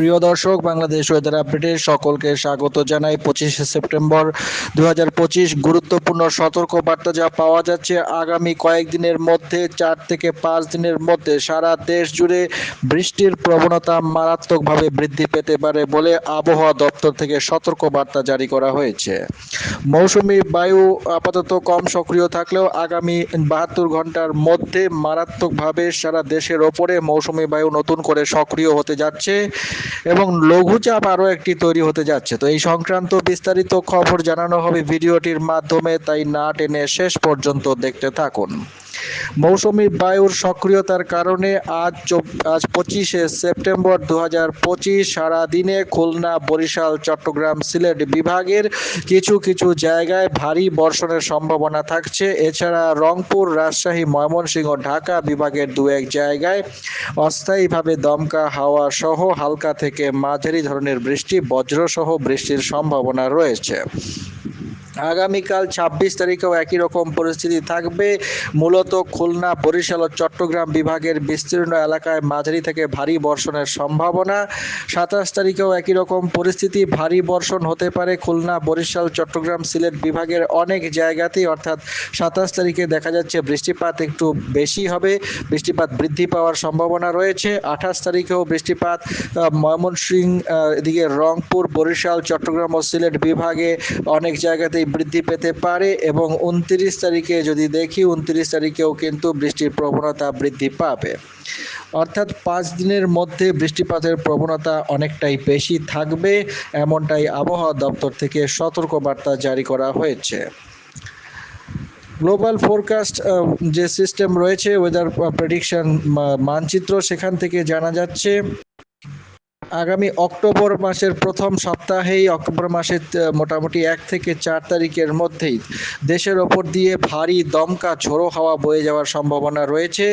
প্রিয় দর্শক, বাংলাদেশ ওয়েদার আপডেটে সকলকে স্বাগত জানাই। পঁচিশে সেপ্টেম্বর দু হাজার পঁচিশ, গুরুত্বপূর্ণ সতর্ক বার্তা যা পাওয়া যাচ্ছে আগামী কয়েকদিনের মধ্যে, চার থেকে পাঁচ দিনের মধ্যে সারা দেশ জুড়ে বৃষ্টির প্রবণতা মারাত্মকভাবে বৃদ্ধি পেতে পারে বলে আবহাওয়া দপ্তর থেকে সতর্ক বার্তা জারি করা হয়েছে। মৌসুমি বায়ু আপাতত কম সক্রিয় থাকলেও আগামী বাহাত্তর ঘণ্টার মধ্যে মারাত্মকভাবে সারা দেশের ওপরে মৌসুমি বায়ু নতুন করে সক্রিয় হতে যাচ্ছে। এবং লঘুচাপ আরও একটি তৈরি হতে যাচ্ছে। তো এই সংক্রান্ত বিস্তারিত খবর জানানো হবে ভিডিওটির মাধ্যমে, তাই না টেনে শেষ পর্যন্ত দেখতে থাকুন। মৌসুমি বায়ুর সক্রিয়তার কারণে আজ আজ পঁচিশে সেপ্টেম্বর দু হাজার পঁচিশ সারাদিনে খুলনা, বরিশাল, চট্টগ্রাম, সিলেট বিভাগের কিছু কিছু জায়গায় ভারী বর্ষণের সম্ভাবনা থাকছে। এছাড়া রংপুর, রাজশাহী, ময়মনসিংহ, ঢাকা বিভাগের দু এক জায়গায় অস্থায়ীভাবে দমকা হাওয়া সহ হালকা থেকে মাঝারি ধরনের বৃষ্টি, বজ্রসহ বৃষ্টির সম্ভাবনা রয়েছে। আগামীকাল ছাব্বিশ তারিখেও একই রকম পরিস্থিতি থাকবে। মূলত খুলনা, বরিশাল ও চট্টগ্রাম বিভাগের বিস্তীর্ণ এলাকায় মাঝারি থেকে ভারী বর্ষণের সম্ভাবনা। সাতাশ তারিখেও একই রকম পরিস্থিতি, ভারী বর্ষণ হতে পারে খুলনা, বরিশাল, চট্টগ্রাম সিলেট বিভাগের অনেক জায়গাতেই। অর্থাৎ সাতাশ তারিখে দেখা যাচ্ছে বৃষ্টিপাত একটু বেশি হবে। বৃষ্টিপাত বৃদ্ধি পাওয়ার সম্ভাবনা রয়েছে। আঠাশ তারিখেও বৃষ্টিপাত ময়মনসিংহ এদিকে রংপুর, বরিশাল, চট্টগ্রাম ও সিলেট বিভাগে অনেক জায়গাতেই বৃদ্ধি পেতে পারে এবং উনত্রিশ তারিখে যদি দেখি, উনত্রিশ তারিখেও কিন্তু বৃষ্টির প্রবণতা বৃদ্ধি পাবে। অর্থাৎ পাঁচ দিনের মধ্যে বৃষ্টিপাতের প্রবণতা অনেকটাই বেশি থাকবে, এমনটাই আবহাওয়া দপ্তর থেকে সতর্কবার্তা জারি করা হয়েছে। গ্লোবাল ফোরকাস্ট যে সিস্টেম রয়েছে, ওয়েদার প্রেডিকশন মানচিত্র সেখান থেকে জানা যাচ্ছে। আগামী অক্টোবর মাসের প্রথম সপ্তাহেই অক্টোবর মাসের মোটামুটি এক থেকে চার তারিখের মধ্যেই দেশের ওপর দিয়ে ভারী দমকা ঝোড়ো হাওয়া বয়ে যাওয়ার সম্ভাবনা রয়েছে।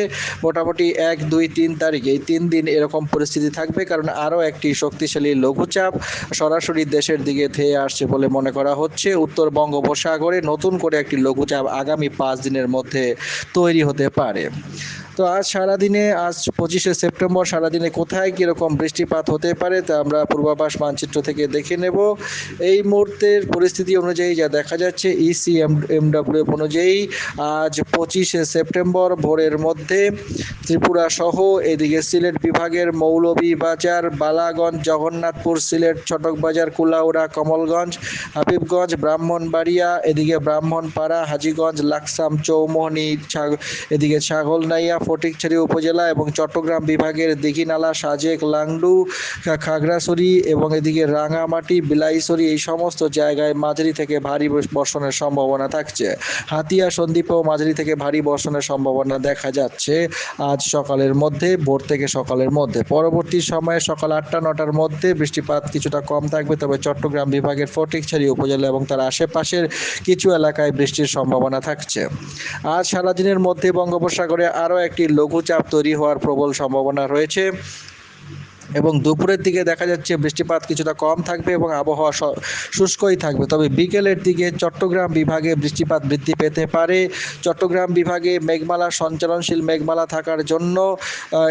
মোটামুটি এক, দুই, তিন তারিখ, এই তিন দিন এরকম পরিস্থিতি থাকবে কারণ আরও একটি শক্তিশালী লঘুচাপ সরাসরি দেশের দিকে ধেয়ে আসছে বলে মনে করা হচ্ছে। উত্তর বঙ্গোপসাগরে নতুন করে একটি লঘুচাপ আগামী পাঁচ দিনের মধ্যে তৈরি হতে পারে। তো আজ সারাদিনে, আজ পঁচিশে সেপ্টেম্বর, সারাদিনে কোথায় কীরকম বৃষ্টিপাত হতে পারে তা আমরা পূর্বাভাস মানচিত্র থেকে দেখে নেব। এই মুহূর্তের পরিস্থিতি অনুযায়ী যা দেখা যাচ্ছে E ইসি এম এমডব্লিউ অনুযায়ী আজ পঁচিশে সেপ্টেম্বর ভোরের মধ্যে ত্রিপুরা সহ এদিকে সিলেট বিভাগের মৌলভীবাজার বালাগঞ্জ, জগন্নাথপুর, সিলেট, চটকবাজার, কুলাউড়া, কমলগঞ্জ, হাবিবগঞ্জ, ব্রাহ্মণবাড়িয়া, এদিকে ব্রাহ্মণপাড়া, হাজিগঞ্জ, লাকসাম, চৌমোহনী এদিকে ছাগলনাইয়া ফটিকছড়ি উপজেলা এবং চট্টগ্রাম বিভাগের দিঘিনালা সাজেক, লাংডু, খাগড়াছড়ি এবং এদিকে রাঙামাটি, বিলাইছড়ি এই সমস্ত জায়গায় মাঝারি থেকে ভারী বর্ষণের সম্ভাবনা থাকছে। হাতিয়া, সন্দ্বীপেও মাঝারি থেকে ভারী বর্ষণের সম্ভাবনা দেখা যাচ্ছে আজ সকালের মধ্যে, ভোর থেকে সকালের মধ্যে। পরবর্তী সময়ে সকাল আটটা, নটার মধ্যে বৃষ্টিপাত কিছুটা কম থাকবে, তবে চট্টগ্রাম বিভাগের ফটিকছড়ি উপজেলা এবং তার আশেপাশের কিছু এলাকায় বৃষ্টির সম্ভাবনা থাকছে। আজ সারাদিনের মধ্যে বঙ্গোপসাগরে আরও একটি লঘুচাপ তৈরি হওয়ার প্রবল সম্ভাবনা রয়েছে। এবং দুপুরের দিকে দেখা যাচ্ছে বৃষ্টিপাত কিছুটা কম থাকবে এবং আবহাওয়া শুষ্কই থাকবে। তবে বিকেলের দিকে চট্টগ্রাম বিভাগে বৃষ্টিপাত বৃদ্ধি পেতে পারে। চট্টগ্রাম বিভাগে মেঘমালা, সঞ্চালনশীল মেঘমালা থাকার জন্য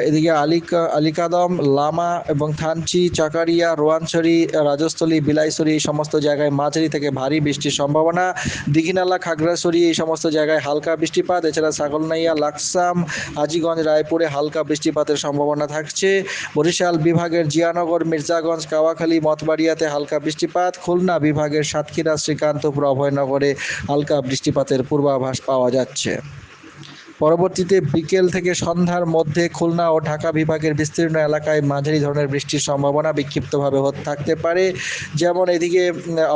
এদিকে আলিকা আলিকাদম, লামা এবং থানচি, চাকারিয়া, রোয়ানছড়ি, রাজস্থলী, বিলাইছড়ি এই সমস্ত জায়গায় মাঝারি থেকে ভারী বৃষ্টির সম্ভাবনা। দীঘিনালা, খাগড়াছড়ি এই সমস্ত জায়গায় হালকা বৃষ্টিপাত। এছাড়া ছাগলনাইয়া, লাকসাম, হাজীগঞ্জ, রায়পুরে হালকা বৃষ্টিপাতের সম্ভাবনা থাকছে। বরিশাল বিভাগের জিয়ানগর, মির্জাগঞ্জ, কাওয়াখালী, মতবাড়িয়াতে হালকা বৃষ্টিপাত, খুলনা বিভাগের সাতক্ষীরা, শ্রীকান্তপুর, অভয়নগরে হালকা বৃষ্টিপাতের পূর্বাভাস পাওয়া যাচ্ছে। পরবর্তীতে বিকেল থেকে সন্ধ্যার মধ্যে খুলনা ও ঢাকা বিভাগের বিস্তীর্ণ এলাকায় মাঝারি ধরনের বৃষ্টির সম্ভাবনা বিক্ষিপ্তভাবে থাকতে পারে। যেমন এদিকে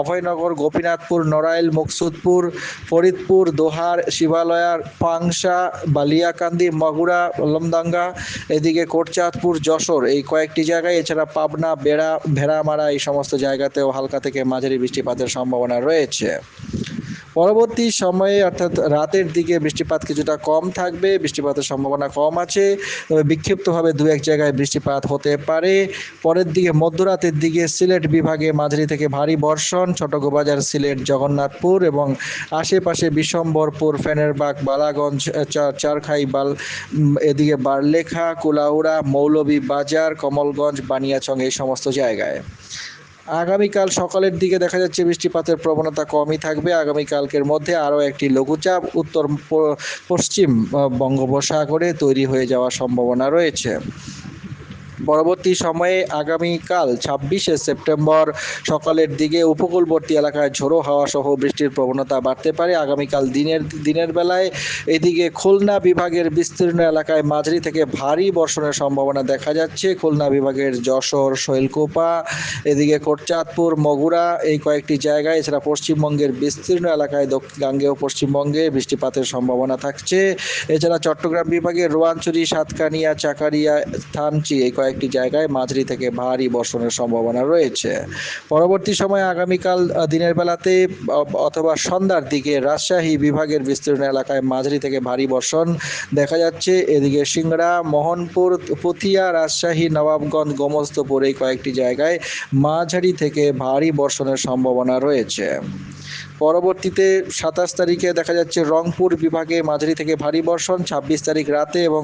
অভয়নগর, গোপীনাথপুর, নড়াইল, মুকসুদপুর, ফরিদপুর, দোহার, শিবালয়ার, পাংশা, বালিয়াকান্দি, মগুরা, লমদাঙ্গা, এদিকে কোটচাঁদপুর, যশোর এই কয়েকটি জায়গায়। এছাড়া পাবনা, বেড়া, ভেড়ামারা এই সমস্ত জায়গাতেও হালকা থেকে মাঝারি বৃষ্টিপাতের সম্ভাবনা রয়েছে। পরবর্তী সময়ে, অর্থাৎ রাতের দিকে বৃষ্টিপাত কিছুটা কম থাকবে, বৃষ্টিপাতের সম্ভাবনা কম আছে, তবে বিক্ষিপ্তভাবে দু এক জায়গায় বৃষ্টিপাত হতে পারে। পরের দিকে মধ্যরাতের দিকে সিলেট বিভাগে মাঝারি থেকে ভারী বর্ষণ, ছোটগোবাজার, সিলেট, জগন্নাথপুর এবং আশেপাশে বিশম্বরপুর, ফেনেরবাগ, বালাগঞ্জ চারখাই, বাল এদিকে বারলেখা, কুলাউড়া মৌলভী বাজার কমলগঞ্জ, বানিয়াচং এই সমস্ত জায়গায়। আগামীকাল সকালের দিকে দেখা যাচ্ছে বৃষ্টিপাতের প্রবণতা কমই থাকবে। আগামীকালকের মধ্যে আরও একটি লঘুচাপ উত্তর পশ্চিম বঙ্গোপসাগরে তৈরি হয়ে যাওয়ার সম্ভাবনা রয়েছে। পরবর্তী সময়ে আগামীকাল ছাব্বিশে সেপ্টেম্বর সকালের দিকে উপকূলবর্তী এলাকায় ঝোড়ো হাওয়া সহ বৃষ্টির প্রবণতা বাড়তে পারে। আগামীকাল দিনের দিনের বেলায় এদিকে খুলনা বিভাগের বিস্তীর্ণ এলাকায় মাঝারি থেকে ভারী বর্ষণের সম্ভাবনা দেখা যাচ্ছে। খুলনা বিভাগের যশোর, শৈলকুপা, এদিকে কোটচাঁদপুর, মগুরা এই কয়েকটি জায়গায়, এছাড়া পশ্চিমবঙ্গের বিস্তীর্ণ এলাকায় দক্ষিণ গাঙ্গেয় পশ্চিমবঙ্গে বৃষ্টিপাতের সম্ভাবনা থাকছে। এছাড়া চট্টগ্রাম বিভাগের রোয়াঞ্চুরি সাতকানিয়া, চাকারিয়া, থানচি এই কয়েকটি জায়গায় মাঝারি থেকে ভারী বর্ষণের সম্ভাবনা রয়েছে। পরবর্তী সময়ে আগামীকাল দিনের বেলাতে অথবা সন্ধ্যার দিকে রাজশাহী বিভাগের বিস্তীর্ণ এলাকায় মাঝারি থেকে ভারী বর্ষণ দেখা যাচ্ছে। এদিকে সিংড়া, মোহনপুর, পুথিয়া, রাজশাহী, নবাবগঞ্জ গোমস্তপুর এই কয়েকটি জায়গায় মাঝারি থেকে ভারী বর্ষণের সম্ভাবনা রয়েছে। পরবর্তীতে সাতাশ তারিখে দেখা যাচ্ছে রংপুর বিভাগে মাঝারি থেকে ভারী বর্ষণ, ছাব্বিশ তারিখ রাতে এবং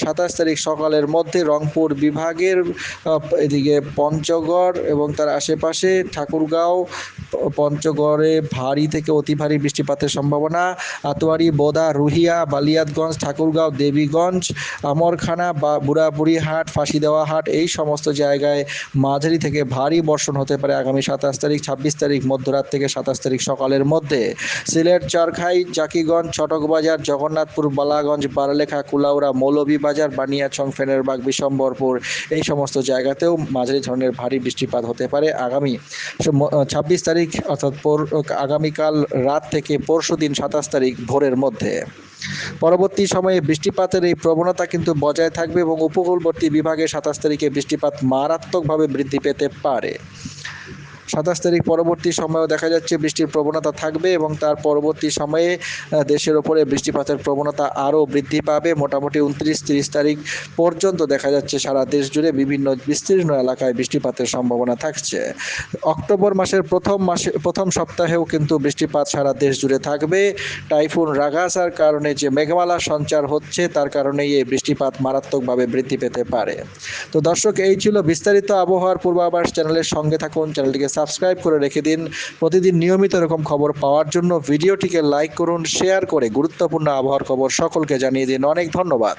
সাতাশ তারিখ সকালের মধ্যে রংপুর বিভাগের এদিকে পঞ্চগড় এবং তার আশেপাশে ঠাকুরগাঁও পঞ্চগড়ে ভারী থেকে অতি ভারী বৃষ্টিপাতের সম্ভাবনা। আতোয়ারি, বোদা, রুহিয়া, বালিয়াতগঞ্জ, ঠাকুরগাঁও, দেবীগঞ্জ, আমরখানা, বা বুড়াবুড়িহাট ফাঁসি দেওয়া হাট এই সমস্ত জায়গায় মাঝারি থেকে ভারী বর্ষণ হতে পারে আগামী সাতাশ তারিখ, ছাব্বিশ তারিখ, মধ্যরাত থেকে সাতাশ তারিখ সকালের মধ্যে। সিলেট, চরখাই, জাকিগঞ্জ, চটকবাজার, জগন্নাথপুর, বালাগঞ্জ, বারলেখা, কুলাউড়া, মৌলভীবাজার বানিয়াচং ফেনেরবাগ, বিশম্বরপুর এই সমস্ত জায়গাতেও মাঝারি ধরনের ভারী বৃষ্টিপাত হতে পারে আগামী। ছাব্বিশ তারিখ অর্থাৎ পর- আগামীকাল রাত থেকে পরশু দিন সাতাশ তারিখ ভোরের মধ্যে। পরবর্তী সময়ে বৃষ্টিপাতের এই প্রবণতা কিন্তু বজায় থাকবে এবং উপকূলবর্তী বিভাগে সাতাশ তারিখে বৃষ্টিপাত মারাত্মকভাবে বৃদ্ধি পেতে পারে। সাতাশ তারিখ পরবর্তী সময়েও দেখা যাচ্ছে বৃষ্টির প্রবণতা থাকবে এবং তার পরবর্তী সময়ে দেশের ওপরে বৃষ্টিপাতের প্রবণতা আরও বৃদ্ধি পাবে। মোটামুটি উনত্রিশ তিরিশ তারিখ পর্যন্ত দেখা যাচ্ছে সারা দেশ জুড়ে বিভিন্ন বিস্তীর্ণ এলাকায় বৃষ্টিপাতের সম্ভাবনা থাকছে। অক্টোবর মাসের প্রথম মাসে, প্রথম সপ্তাহেও কিন্তু বৃষ্টিপাত সারা দেশ জুড়ে থাকবে। টাইফুন রাগাসার কারণে যে মেঘমালা সঞ্চার হচ্ছে, তার কারণেই এই বৃষ্টিপাত মারাত্মকভাবে বৃদ্ধি পেতে পারে। তো দর্শক, এই ছিল বিস্তারিত আবহাওয়ার পূর্বাভাস। চ্যানেলের সঙ্গে থাকুন, চ্যানেলটিকে সাবস্ক্রাইব করে রেখে দিন। প্রতিদিন নিয়মিত এরকম খবর পাওয়ার জন্য ভিডিওটিকে লাইক করুন, শেয়ার করে গুরুত্বপূর্ণ আবহাওয়ার খবর সকলকে জানিয়ে দিন। অনেক ধন্যবাদ।